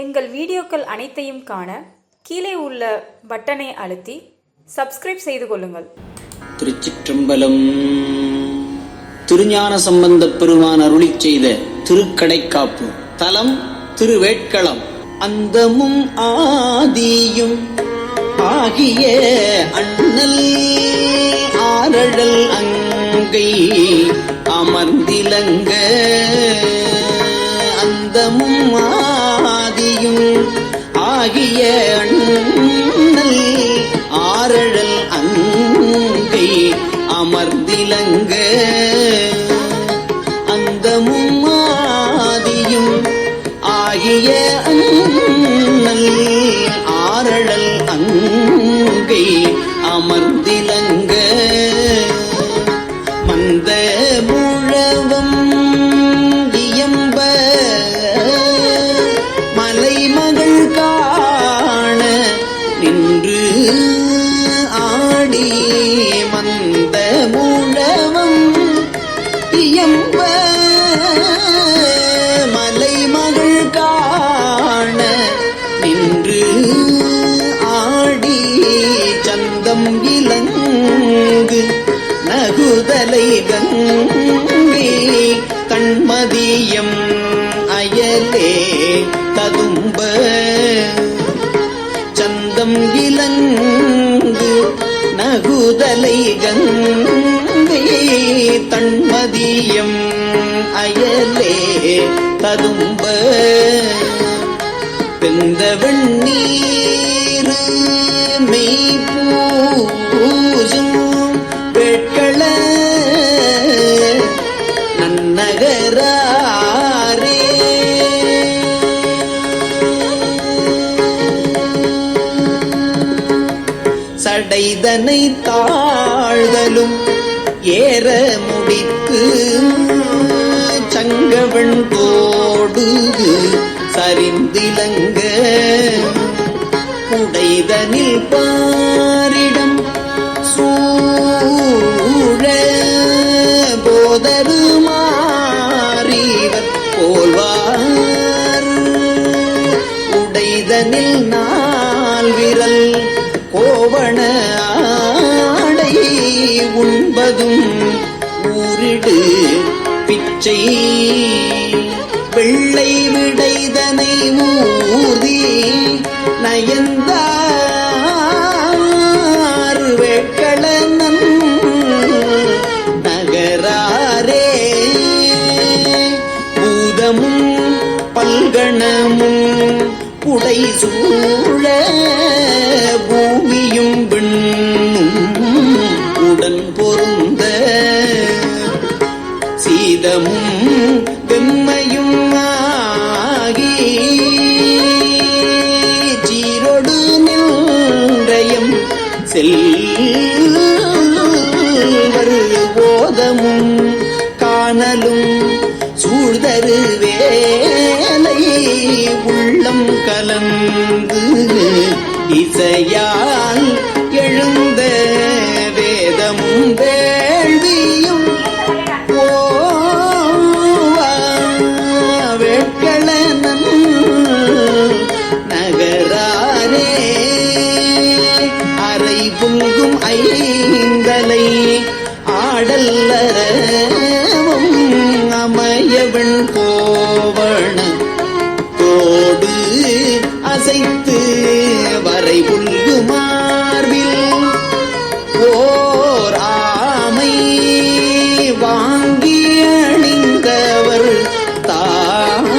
எங்கள் வீடியோக்கள் அனைத்தையும் காண கீழே உள்ள பட்டனை அழுத்தி சப்ஸ்கிரைப் செய்து கொள்ளுங்கள். திருச்சிற்றம்பலம். திருஞான சம்பந்த பெருமான் அருளி செய்த திருக்கடைக்காப்பு. தலம் திருவேட்களம் அந்தமும் ஆதியும் ஆகிய அண்ணல் ஆரழல் அங்கை அமர்ந்திலங்க. அந்தமும் ஆ ஆகிய கண்மதியம் அயலே ததும்ப. பெந்த வெண்ணீர் மெய்ப்பூசும் வேட்கள. நன்னகராரே. சடைதனை தாழ்தலும் ஏற முடித்து சங்கவன் தோடு சரிந்திலங்க. உடைதனில் பாரிடம் சூழ போதரு மாறிவர் போல்வார். உடைதனில் நாள் விரல் கோவண ஆடை உண்பதும் ஊரிடு பிச்சை. வெள்ளை விடைதனை மூதி நயந்தார் வேட்களனன் நகராரே. பூதமும் பல்கணமும் புடை சூழ பூமியும் விண்ணும் செல்வர் போதமும் காணலும் சூழ்தரு வேலை உள்ளம் கலந்து இசையால் எழுந்த வேதமும் வே ஐந்தலை ஆடல்லரவும் அமையவன் கோவண தோடு அசைத்து வரை புல்கு மார்பில் ஓர் ஆமை வாங்கி அணிந்தவர் தாம்.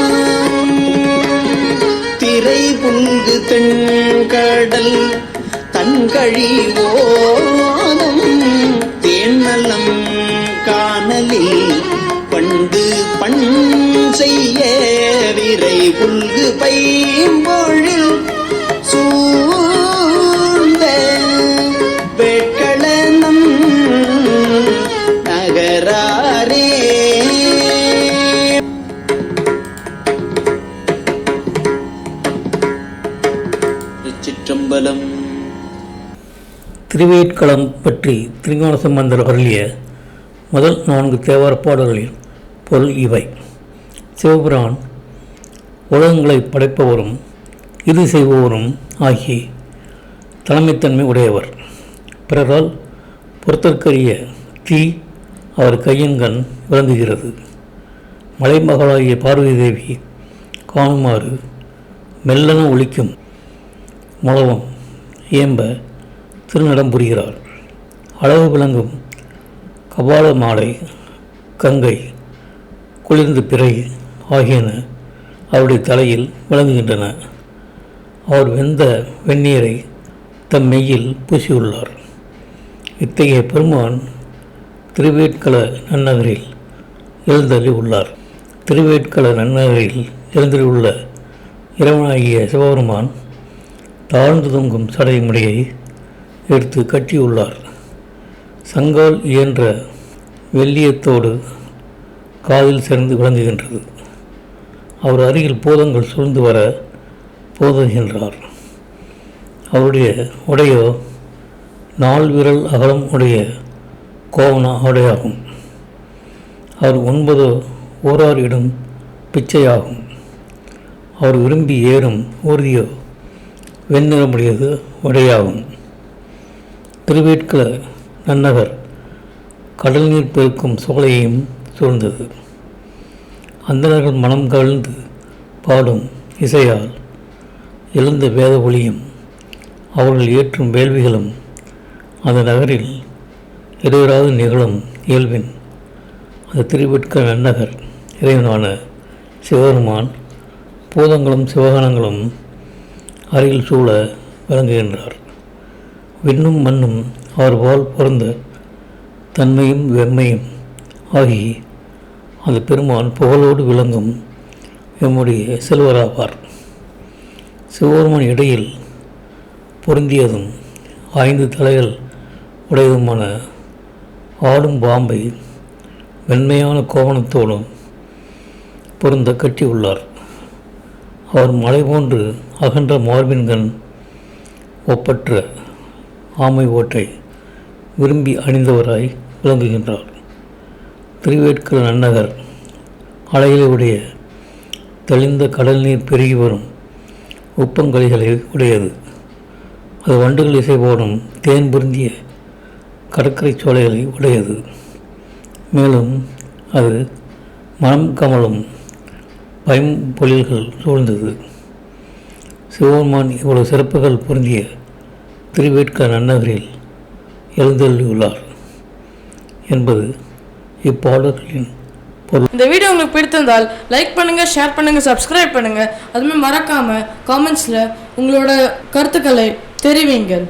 திரை புல்கு தென்கடல் தன்கழி ஓதம் தேனலம் காணலில் பண்டு பண் செய்ய விரை புல்கு பைம்பொழில் சூழ்ந்த வேட்களனம் நகராரே. சிற்றம்பலம் திருவேட்களம் பற்றி திருஞான சம்பந்தர் அருளிய முதல் நான்கு தேவார பாடல்களில் பொருள் இவை. சிவபுரான் உலகங்களை படைப்பவரும் இது செய்பவரும் ஆகி தலைமைத்தன்மை உடையவர். பிறரால் பொறுத்தற்கரிய தீ அவர் கையின்கண் விளங்குகிறது. மலைமகளாகிய பார்வதி தேவி காணுமாறு மெல்லன ஒழிக்கும் முழவம் ஏம்ப திருநடம் புரிகிறார். அளவு விளங்கும் கபால மாலை கங்கை குளிர்ந்து பிறை ஆகியன அவருடைய தலையில் விளங்குகின்றன. அவர் வெந்த வெந்நீரை தம் மெய்யில் பூசியுள்ளார். இத்தகைய பெருமான் திருவேட்கள நன்னகரில் எழுந்தள்ளி உள்ளார். திருவேட்கள நன்னகரில் எழுந்தள்ளியுள்ள இறைவனாகிய சிவபெருமான் தாழ்ந்து தொங்கும் சடை எடுத்து கட்டியுள்ளார். சங்கால் இயன்ற வெள்ளியத்தோடு காதில் சேர்ந்து விளங்குகின்றது. அவர் அருகில் பூதங்கள் சூழ்ந்து வர போதுகின்றார். அவருடைய உடையோ நாள் விரல் அகலம் உடைய கோவண ஆடையாகும் அவர் ஒன்பது ஓரார் இடம் பிச்சையாகும். அவர் விரும்பி ஏறும் ஊர்தியோ வெண்ணிறமுடையது உடையாகும். திருவேட்கள நன்னகர் கடல் நீர் பெருக்கும் சோலையையும் சூழ்ந்தது. அந்தணர்கள் மனம் கவிழ்ந்து பாடும் இசையால் எழுந்த வேத ஒளியும் அவர்கள் ஏற்றும் வேள்விகளும் அந்த நகரில் இடைவராது நிகழும் இயல்பின் அந்த திருவிட்க நன்னகர் இறைவனான சிவபெருமான் பூதங்களும் சிவகணங்களும் அருகில் சூழ விளங்குகின்றார். விண்ணும் மண்ணும் அவர் வாழ் பொருந்த தன்மையும் வெம்மையும் ஆகி அந்த பெருமான் புகழோடு விளங்கும் எம்முடைய செல்வராவார் சிவபெருமான் இடையில் பொருந்தியதும் ஐந்து தலைகள் உடையதுமான ஆடும் பாம்பை வெண்மையான கோவணத்தோடும் பொருந்த கட்டியுள்ளார். அவர் மலை போன்று அகன்ற மார்பின்கண் ஒப்பற்ற ஆமை ஓட்டை விரும்பி அணிந்தவராய் விளங்குகின்றார். திருவேட்கல் நன்னகர் அலைகளை உடைய தெளிந்த கடல் நீர் பெருகி வரும் உப்பங்கழிகளை உடையது. அது வண்டுகள் இசை போடும் தேன் பொருந்திய கடற்கரை சோலைகளை உடையது. மேலும் அது மனம் கமலும் பயம் பொழில்கள் சூழ்ந்தது. சிவபெருமான் இவ்வளவு சிறப்புகள் பொருந்திய திருவேட்கர் அண்ணகரில் எழுந்தள்ளியுள்ளார் என்பது இப்பாடல்களின் பொருள். இந்த வீடியோ உங்களுக்கு பிடித்திருந்தால் லைக் பண்ணுங்கள் ஷேர் பண்ணுங்கள் சப்ஸ்கிரைப் பண்ணுங்கள் அதுமாதிரி மறக்காமல் காமெண்ட்ஸில் உங்களோட கருத்துக்களை தெரிவிங்கள்.